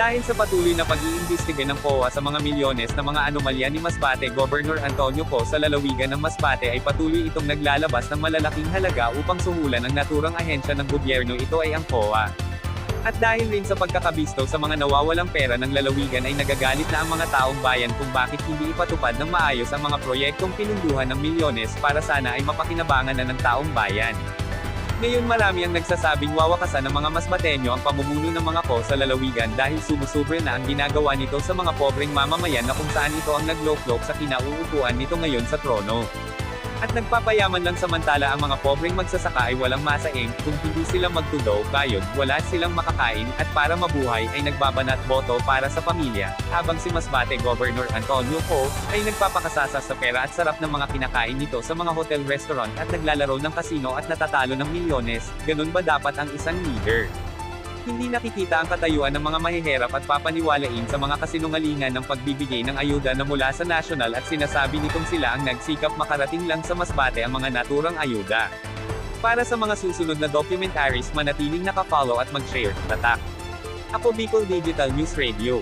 Dahil sa patuloy na pag-iimbestiga ng POA sa mga milyones na mga anomalya ni Masbate Governor Antonio Co sa lalawigan ng Masbate ay patuloy itong naglalabas ng malalaking halaga upang suhulan ang naturang ahensya ng gobyerno ito ay ang POA. At dahil rin sa pagkakabisto sa mga nawawalang pera ng lalawigan ay nagagalit na ang mga taong bayan kung bakit hindi ipatupad ng maayos ang mga proyektong pinunduhan ng milyones para sana ay mapakinabangan na ng taong bayan. Ngayon marami ang nagsasabing wawakasan ng mga masbateño ang pamumuno ng mga ko sa lalawigan dahil sumusubre na ang ginagawa nito sa mga pobreng mamamayan na kung saan ito ang nagloklok sa kinauupuan nito ngayon sa trono. At nagpapayaman lang samantala ang mga pobreng magsasaka ay walang masaing, kung hindi sila magtudaw, gayod, wala silang makakain, at para mabuhay ay nagbabanat boto para sa pamilya, habang si Masbate Governor Antonio Co. ay nagpapakasasa sa pera at sarap ng mga kinakain nito sa mga hotel restaurant at naglalaro ng kasino at natatalo ng milyones, ganun ba dapat ang isang leader? Hindi nakikita ang katayuan ng mga mahihirap at papaniwalain sa mga kasinungalingan ng pagbibigay ng ayuda na mula sa national at sinasabi nitong sila ang nagsikap makarating lang sa masbate ang mga naturang ayuda. Para sa mga susunod na documentaries manatiling nakafollow at mag-share, tatak. Ako Bicol Digital News Radio.